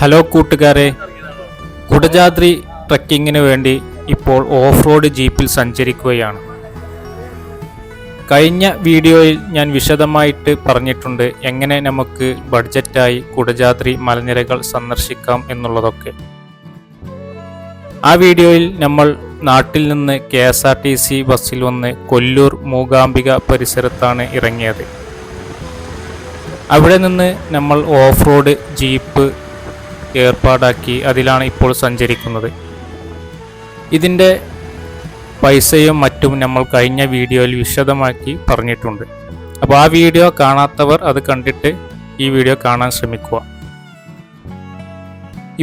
Hello കൂട്ടുകാരെ. കുടജാദ്രി ട്രക്കിങ്ങിന് വേണ്ടി ഇപ്പോൾ ഓഫ് റോഡ് ജീപ്പിൽ സഞ്ചരിക്കുകയാണ്. കഴിഞ്ഞ വീഡിയോയിൽ ഞാൻ വിശദമായിട്ട് പറഞ്ഞിട്ടുണ്ട് എങ്ങനെ നമുക്ക് ബഡ്ജറ്റായി കുടജാദ്രി മലനിരകൾ സന്ദർശിക്കാം എന്നുള്ളതൊക്കെ. ആ വീഡിയോയിൽ നമ്മൾ നാട്ടിൽ നിന്ന് K S R T C ബസ്സിൽ വന്ന് കൊല്ലൂർ മൂകാംബിക പരിസരത്താണ് ഇറങ്ങിയത്. അവിടെ നിന്ന് നമ്മൾ ഓഫ് റോഡ് ജീപ്പ് ഏർപ്പാടാക്കി അതിലാണ് ഇപ്പോൾ സഞ്ചരിക്കുന്നത്. ഇതിന്റെ പൈസയും മറ്റും നമ്മൾ കഴിഞ്ഞ വീഡിയോയിൽ വിശദമാക്കി പറഞ്ഞിട്ടുണ്ട്. അപ്പോൾ ആ വീഡിയോ കാണാത്തവർ അത് കണ്ടിട്ട് ഈ വീഡിയോ കാണാൻ ശ്രമിക്കുക.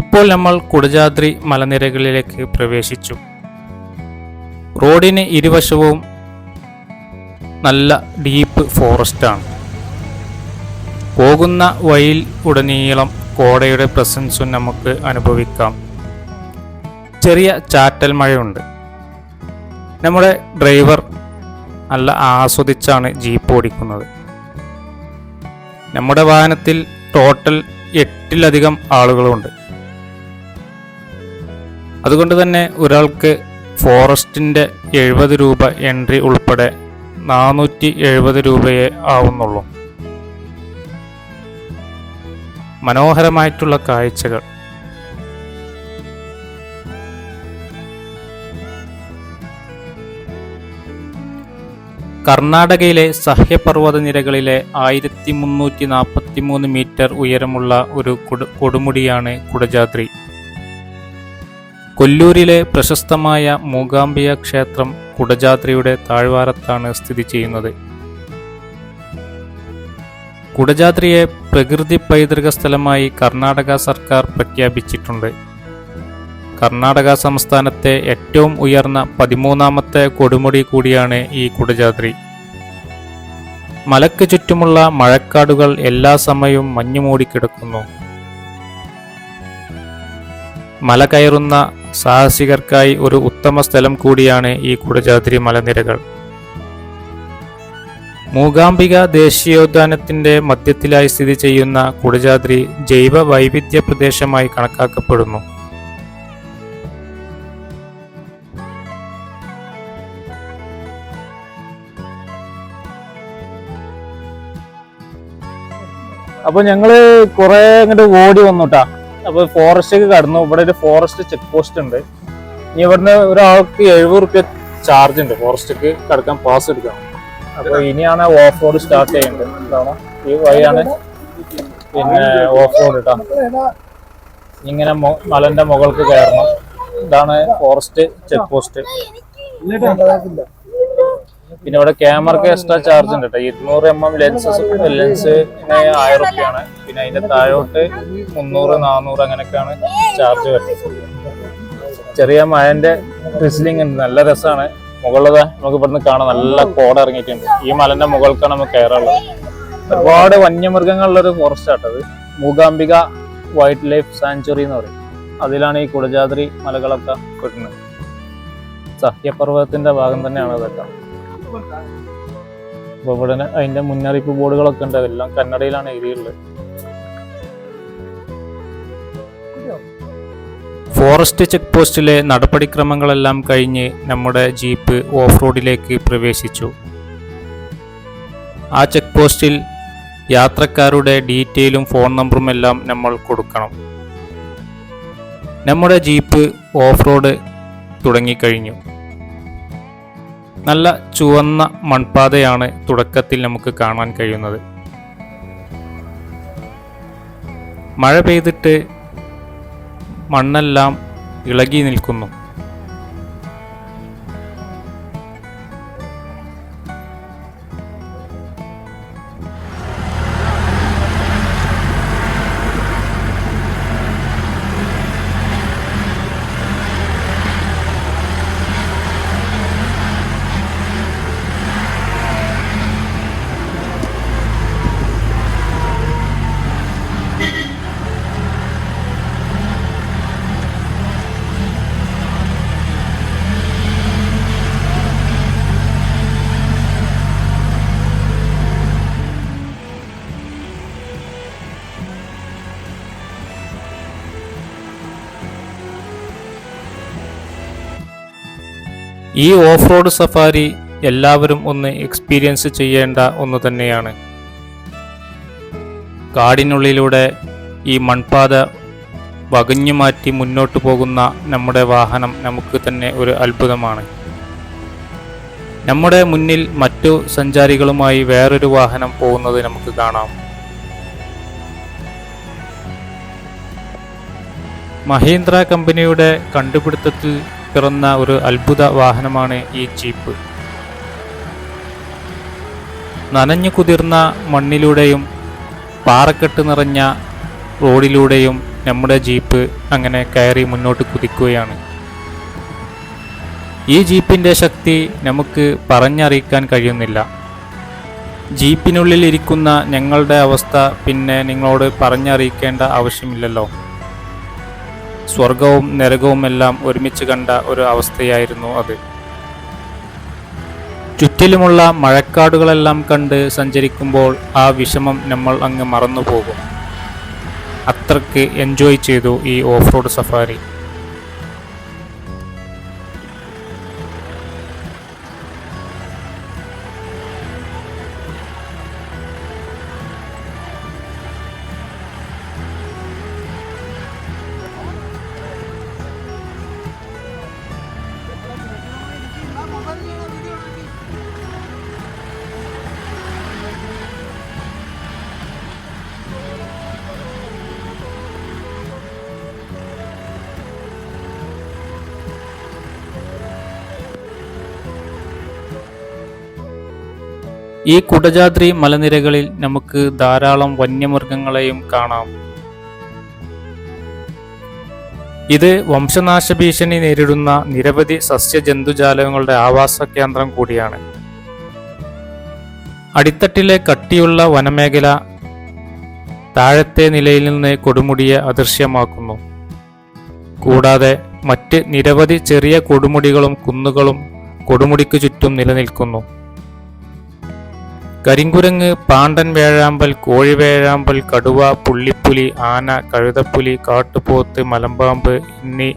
ഇപ്പോൾ നമ്മൾ കുടജാദ്രി മലനിരകളിലേക്ക് പ്രവേശിച്ചു. റോഡിന് ഇരുവശവും നല്ല ഡീപ്പ് ഫോറസ്റ്റാണ്. പോകുന്ന വഴിയിൽ ഉടനീളം കോടയുടെ പ്രസൻസും നമുക്ക് അനുഭവിക്കാം. ചെറിയ ചാറ്റൽ മഴയുണ്ട്. നമ്മുടെ ഡ്രൈവർ നല്ല ആസ്വദിച്ചാണ് ജീപ്പ് ഓടിക്കുന്നത്. നമ്മുടെ വാഹനത്തിൽ ടോട്ടൽ എട്ടിലധികം ആളുകളുണ്ട്. അതുകൊണ്ട് തന്നെ ഒരാൾക്ക് ഫോറസ്റ്റിന്റെ എഴുപത് രൂപ എൻട്രി ഉൾപ്പെടെ നാനൂറ്റി എഴുപത് രൂപയെ ആവുന്നുള്ളൂ. മനോഹരമായിട്ടുള്ള കാഴ്ചകൾ. കർണാടകയിലെ സഹ്യപർവത നിരകളിലെ ആയിരത്തി മുന്നൂറ്റി നാൽപ്പത്തി മൂന്ന് മീറ്റർ ഉയരമുള്ള ഒരു കൊടു കൊടുമുടിയാണ് കുടജാദ്രി. കൊല്ലൂരിലെ പ്രശസ്തമായ മൂകാംബിക ക്ഷേത്രം കുടജാദ്രിയുടെ താഴ്വാരത്താണ് സ്ഥിതി ചെയ്യുന്നത്. കുടജാദ്രിയെ പ്രകൃതി പൈതൃക സ്ഥലമായി കർണാടക സർക്കാർ പ്രഖ്യാപിച്ചിട്ടുണ്ട്. കർണാടക സംസ്ഥാനത്തെ ഏറ്റവും ഉയർന്ന പതിമൂന്നാമത്തെ കൊടുമുടി കൂടിയാണ് ഈ കുടജാദ്രി മലക്ക് ചുറ്റുമുള്ള മഴക്കാടുകൾ എല്ലാ സമയവും മഞ്ഞു മൂടിക്കിടക്കുന്നു മല കയറുന്ന സാഹസികർക്കായി ഒരു ഉത്തമ സ്ഥലം കൂടിയാണ് ഈ കുടജാദ്രി മലനിരകൾ. മൂകാംബിക ദേശീയോദ്യാനത്തിന്റെ മധ്യത്തിലായി സ്ഥിതി ചെയ്യുന്ന കുടജാദ്രി ജൈവ വൈവിധ്യ പ്രദേശമായി കണക്കാക്കപ്പെടുന്നു. അപ്പൊ ഞങ്ങൾ കുറെ അങ്ങോട്ട് ഓടി വന്നുട്ടാ. അപ്പൊ ഫോറസ്റ്റ് കടന്നു. ഇവിടെ ഒരു ഫോറസ്റ്റ് ചെക്ക് പോസ്റ്റ് ഉണ്ട്. ഇനി ഇവിടുന്ന് ഒരാൾക്ക് എഴുപത് റുപ്യ ചാർജ് ഉണ്ട് ഫോറസ്റ്റേക്ക് കടക്കാൻ പാസ് എടുക്കണം അപ്പൊ ഇനിയാണ് ഓഫ് റോഡ് സ്റ്റാർട്ട് ചെയ്യേണ്ടത്. എന്താണ് ഈ വഴിയാണ് പിന്നെ ഓഫ് റോഡ് ഇട്ടാ ഇങ്ങനെ മലന്റെ മുകൾക്ക് കയറണം. ഇതാണ് ഫോറസ്റ്റ് ചെക്ക് പോസ്റ്റ് പിന്നെ ഇവിടെ ക്യാമറക്ക് എക്സ്ട്രാ ചാർജ് ഉണ്ട് കേട്ടോ ഇരുന്നൂറ് എം എം ലെൻസസ് ലെൻസിന് ആയിരം റുപ്യാണ്. പിന്നെ അതിന്റെ താഴോട്ട് മുന്നൂറ് നാനൂറ് അങ്ങനെയൊക്കെയാണ് ചാർജ് വരുന്നത്. ചെറിയ മഴന്റെ ഡ്രിസ്ലിംഗ് ഉണ്ട്. നല്ല രസമാണ് മുകളിലതാ. നമുക്ക് ഇവിടുന്ന് കാണാം നല്ല കോട ഇറങ്ങിയിട്ടുണ്ട്. ഈ മലന്റെ മുകൾക്കാണ് നമുക്ക് കയറാനുള്ളത്. ഒരുപാട് വന്യമൃഗങ്ങളുള്ള ഒരു ഫോറസ്റ്റ് ആട്ടത് മൂകാംബിക വൈൽഡ് ലൈഫ് സാഞ്ചുറി എന്ന് പറയും. അതിലാണ് ഈ കുടജാദ്രി മലകളൊക്കെ കിട്ടുന്നത് സഹ്യപർവതത്തിന്റെ ഭാഗം തന്നെയാണ് അതൊക്കെ. അപ്പൊ ഇവിടെ അതിന്റെ മുന്നറിയിപ്പ് ബോർഡുകളൊക്കെ ഉണ്ട്. അതെല്ലാം കന്നഡയിലാണ് എഴുതിയുള്ളത് ഫോറസ്റ്റ് ചെക്ക് പോസ്റ്റിലെ നടപടിക്രമങ്ങളെല്ലാം കഴിഞ്ഞ് നമ്മുടെ ജീപ്പ് ഓഫ് റോഡിലേക്ക് പ്രവേശിച്ചു. ആ ചെക്ക് പോസ്റ്റിൽ യാത്രക്കാരുടെ ഡീറ്റെയിലും ഫോൺ നമ്പറും എല്ലാം നമ്മൾ കൊടുക്കണം. നമ്മുടെ ജീപ്പ് ഓഫ് റോഡ് തുടങ്ങിക്കഴിഞ്ഞു. നല്ല ചുവന്ന മൺപാതയാണ് തുടക്കത്തിൽ നമുക്ക് കാണാൻ കഴിയുന്നത്. മഴ പെയ്തിട്ട് മണ്ണെല്ലാം ഇളകി നിൽക്കുന്നു. ഈ ഓഫ് റോഡ് സഫാരി എല്ലാവരും ഒന്ന് എക്സ്പീരിയൻസ് ചെയ്യേണ്ട ഒന്ന് തന്നെയാണ്. കാടിനുള്ളിലൂടെ ഈ മൺപാത വകഞ്ഞു മാറ്റി മുന്നോട്ട് പോകുന്ന നമ്മുടെ വാഹനം നമുക്ക് തന്നെ ഒരു അത്ഭുതമാണ്. നമ്മുടെ മുന്നിൽ മറ്റു സഞ്ചാരികളുമായി വേറൊരു വാഹനം പോകുന്നത് നമുക്ക് കാണാം. മഹീന്ദ്ര കമ്പനിയുടെ കണ്ടുപിടുത്തത്തിൽ പിറന്ന ഒരു അത്ഭുത വാഹനമാണ് ഈ ജീപ്പ്. നനഞ്ഞു കുതിർന്ന മണ്ണിലൂടെയും പാറക്കെട്ട് നിറഞ്ഞ റോഡിലൂടെയും നമ്മുടെ ജീപ്പ് അങ്ങനെ കയറി മുന്നോട്ട് കുതിക്കുകയാണ്. ഈ ജീപ്പിന്റെ ശക്തി നമുക്ക് പറഞ്ഞറിയിക്കാൻ കഴിയുന്നില്ല. ജീപ്പിനുള്ളിൽ ഇരിക്കുന്ന ഞങ്ങളുടെ അവസ്ഥ പിന്നെ നിങ്ങളോട് പറഞ്ഞറിയിക്കേണ്ട ആവശ്യമില്ലല്ലോ. സ്വർഗവും നരകവും എല്ലാം ഒരുമിച്ച് കണ്ട ഒരു അവസ്ഥയായിരുന്നു അത്. ചുറ്റിലുമുള്ള മഴക്കാടുകളെല്ലാം കണ്ട് സഞ്ചരിക്കുമ്പോൾ ആ വിഷമം നമ്മൾ അങ്ങ് മറന്നു പോകും അത്രയ്ക്ക് എൻജോയ് ചെയ്തു ഈ ഓഫ് റോഡ് സഫാരി ഈ കുടജാദ്രി മലനിരകളിൽ നമുക്ക് ധാരാളം വന്യമൃഗങ്ങളെയും കാണാം. ഇത് വംശനാശ ഭീഷണി നേരിടുന്ന നിരവധി സസ്യജന്തുജാലങ്ങളുടെ ആവാസ കേന്ദ്രം കൂടിയാണ്. അടിത്തട്ടിലെ കട്ടിയുള്ള വനമേഖല താഴത്തെ നിലയിൽ നിന്ന് കൊടുമുടിയെ അദൃശ്യമാക്കുന്നു. കൂടാതെ മറ്റ് നിരവധി ചെറിയ കൊടുമുടികളും കുന്നുകളും കൊടുമുടിക്ക് ചുറ്റും നിലനിൽക്കുന്നു. കരിങ്കുരങ്ങ് പാണ്ടൻ വേഴാമ്പൽ കോഴി വേഴാമ്പൽ കടുവ പുള്ളിപ്പുലി ആന കഴുതപ്പുലി കാട്ടുപോത്ത് മലമ്പാമ്പ് എന്നീ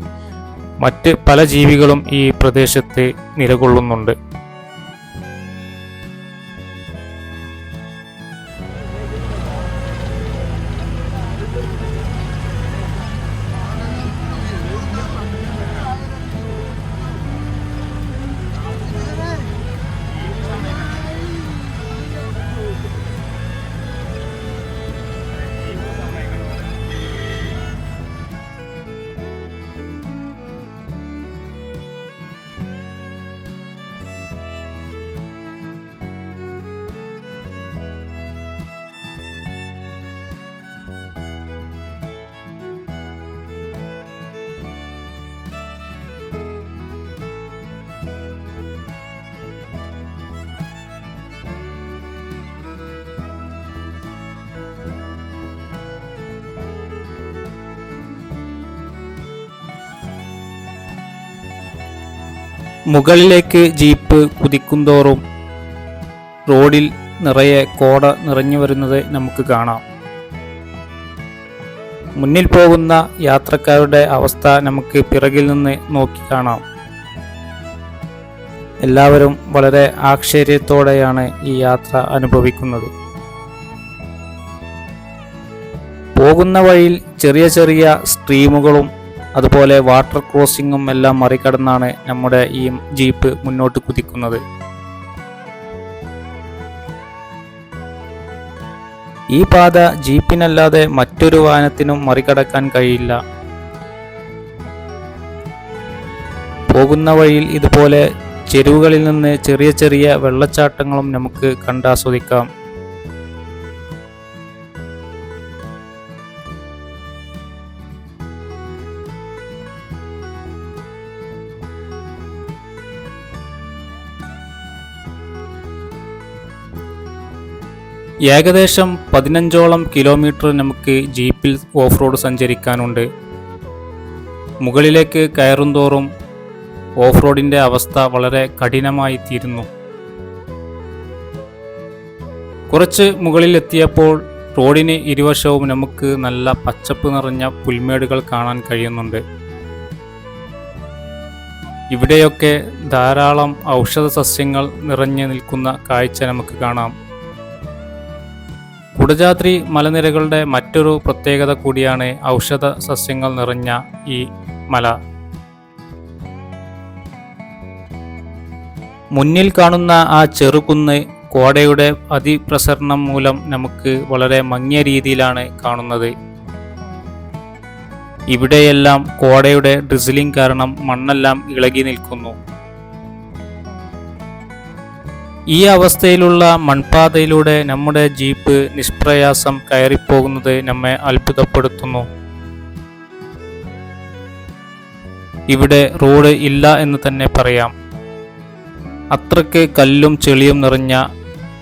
മറ്റ് പല ജീവികളും ഈ പ്രദേശത്ത് നിലകൊള്ളുന്നുണ്ട്. മുകളിലേക്ക് ജീപ്പ് കുതിക്കുന്തോറും റോഡിൽ നിറയെ കോട നിറഞ്ഞു വരുന്നത് നമുക്ക് കാണാം. മുന്നിൽ പോകുന്ന യാത്രക്കാരുടെ അവസ്ഥ നമുക്ക് പിറകിൽ നിന്ന് നോക്കി കാണാം. എല്ലാവരും വളരെ ആശ്ചര്യത്തോടെയാണ് ഈ യാത്ര അനുഭവിക്കുന്നത്. പോകുന്ന വഴിയിൽ ചെറിയ ചെറിയ സ്ട്രീമുകളും അതുപോലെ വാട്ടർ ക്രോസിങ്ങും എല്ലാം മറികടന്നാണ് നമ്മുടെ ഈ ജീപ്പ് മുന്നോട്ട് കുതിക്കുന്നത്. ഈ പാത ജീപ്പിനല്ലാതെ മറ്റൊരു വാഹനത്തിനും മറികടക്കാൻ കഴിയില്ല. പോകുന്ന വഴിയിൽ ഇതുപോലെ ചെരുവുകളിൽ നിന്ന് ചെറിയ ചെറിയ വെള്ളച്ചാട്ടങ്ങളും നമുക്ക് കണ്ടാസ്വദിക്കാം ഏകദേശം പതിനഞ്ചോളം കിലോമീറ്റർ നമുക്ക് ജീപ്പിൽ ഓഫ് റോഡ് സഞ്ചരിക്കാനുണ്ട്. മുകളിലേക്ക് കയറുന്തോറും ഓഫ് റോഡിന്റെ അവസ്ഥ വളരെ കഠിനമായി തീരുന്നു കുറച്ച് മുകളിലെത്തിയപ്പോൾ റോഡിന് ഇരുവശവും നമുക്ക് നല്ല പച്ചപ്പ് നിറഞ്ഞ പുൽമേടുകൾ കാണാൻ കഴിയുന്നുണ്ട്. ഇവിടെയൊക്കെ ധാരാളം ഔഷധ സസ്യങ്ങൾ നിറഞ്ഞു നിൽക്കുന്ന കാഴ്ച നമുക്ക് കാണാം. കുടജാദ്രി മലനിരകളുടെ മറ്റൊരു പ്രത്യേകത കൂടിയാണ് ഔഷധ സസ്യങ്ങൾ നിറഞ്ഞ ഈ മല. മുന്നിൽ കാണുന്ന ആ ചെറുകുന്ന് കോടയുടെ അതിപ്രസരണം മൂലം നമുക്ക് വളരെ മങ്ങിയ രീതിയിലാണ് കാണുന്നത്. ഇവിടെയെല്ലാം കോടയുടെ ഡ്രിസിലിംഗ് കാരണം മണ്ണെല്ലാം ഇളകി നിൽക്കുന്നു. ഈ അവസ്ഥയിലുള്ള മൺപാതയിലൂടെ നമ്മുടെ ജീപ്പ് നിഷ്പ്രയാസം കയറിപ്പോകുന്നത് നമ്മെ അത്ഭുതപ്പെടുത്തുന്നു. ഇവിടെ റോഡ് ഇല്ല എന്ന് തന്നെ പറയാം. അത്രയ്ക്ക് കല്ലും ചെളിയും നിറഞ്ഞ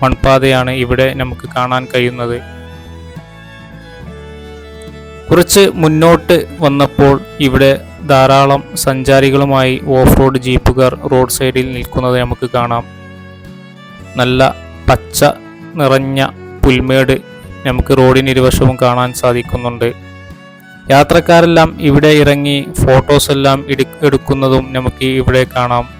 മൺപാതയാണ് ഇവിടെ നമുക്ക് കാണാൻ കഴിയുന്നത്. കുറച്ച് മുന്നോട്ട് വന്നപ്പോൾ ഇവിടെ ധാരാളം സഞ്ചാരികളുമായി ഓഫ് റോഡ് ജീപ്പുകാർ റോഡ് സൈഡിൽ നിൽക്കുന്നത് നമുക്ക് കാണാം. നല്ല പച്ച നിറഞ്ഞ പുൽമേട് നമുക്ക് റോഡിന് ഇരുവശവും കാണാൻ സാധിക്കുന്നുണ്ട്. യാത്രക്കാരെല്ലാം ഇവിടെ ഇറങ്ങി ഫോട്ടോസ് എല്ലാം എടു- എടുക്കുന്നതും നമുക്ക് ഇവിടെ കാണാം.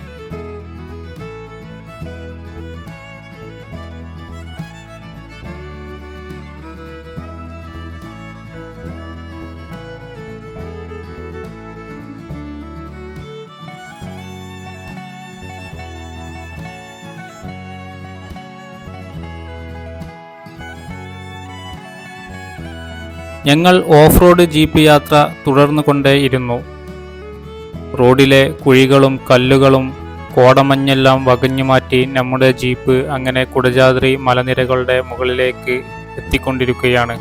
ഞങ്ങൾ ഓഫ് റോഡ് ജീപ്പ് യാത്ര തുടർന്നു കൊണ്ടേയിരുന്നു റോഡിലെ കുഴികളും കല്ലുകളും കോടമഞ്ഞെല്ലാം വകഞ്ഞു മാറ്റി നമ്മുടെ ജീപ്പ് അങ്ങനെ കുടജാദ്രി മലനിരകളുടെ മുകളിലേക്ക് എത്തിക്കൊണ്ടിരിക്കുകയാണ്.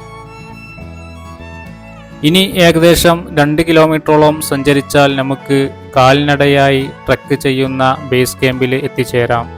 ഇനി ഏകദേശം രണ്ട് കിലോമീറ്ററോളം സഞ്ചരിച്ചാൽ നമുക്ക് കാൽനടയായി ട്രക്ക് ചെയ്യുന്ന ബേസ് ക്യാമ്പിൽ എത്തിച്ചേരാം.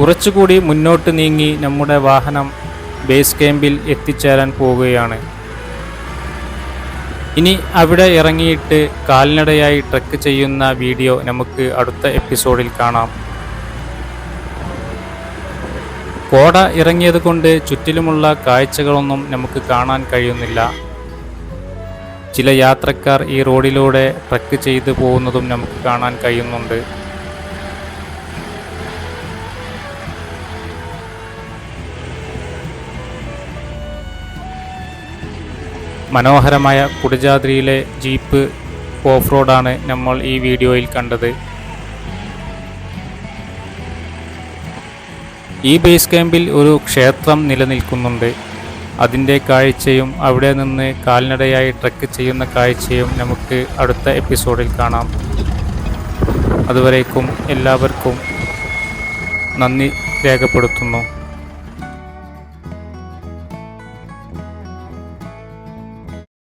കുറച്ചുകൂടി മുന്നോട്ട് നീങ്ങി നമ്മുടെ വാഹനം ബേസ് ക്യാമ്പിൽ എത്തിച്ചേരാൻ പോവുകയാണ്. ഇനി അവിടെ ഇറങ്ങിയിട്ട് കാൽനടയായി ട്രക്ക് ചെയ്യുന്ന വീഡിയോ നമുക്ക് അടുത്ത എപ്പിസോഡിൽ കാണാം. കോട ഇറങ്ങിയത് കൊണ്ട് ചുറ്റിലുമുള്ള കാഴ്ചകളൊന്നും നമുക്ക് കാണാൻ കഴിയുന്നില്ല. ചില യാത്രക്കാർ ഈ റോഡിലൂടെ ട്രക്ക് ചെയ്തു പോകുന്നതും നമുക്ക് കാണാൻ കഴിയുന്നുണ്ട്. മനോഹരമായ കുടജാദ്രിയിലെ ജീപ്പ് ഓഫ് റോഡാണ് നമ്മൾ ഈ വീഡിയോയിൽ കണ്ടത്. ഈ ബേസ് ക്യാമ്പിൽ ഒരു ക്ഷേത്രം നിലനിൽക്കുന്നുണ്ട്. അതിന്റെ കാഴ്ചയും അവിടെ നിന്ന് കാൽനടയായി ട്രക്ക് ചെയ്യുന്ന കാഴ്ചയും നമുക്ക് അടുത്ത എപ്പിസോഡിൽ കാണാം. അതുവരേക്കും എല്ലാവർക്കും നന്ദി രേഖപ്പെടുത്തുന്നു.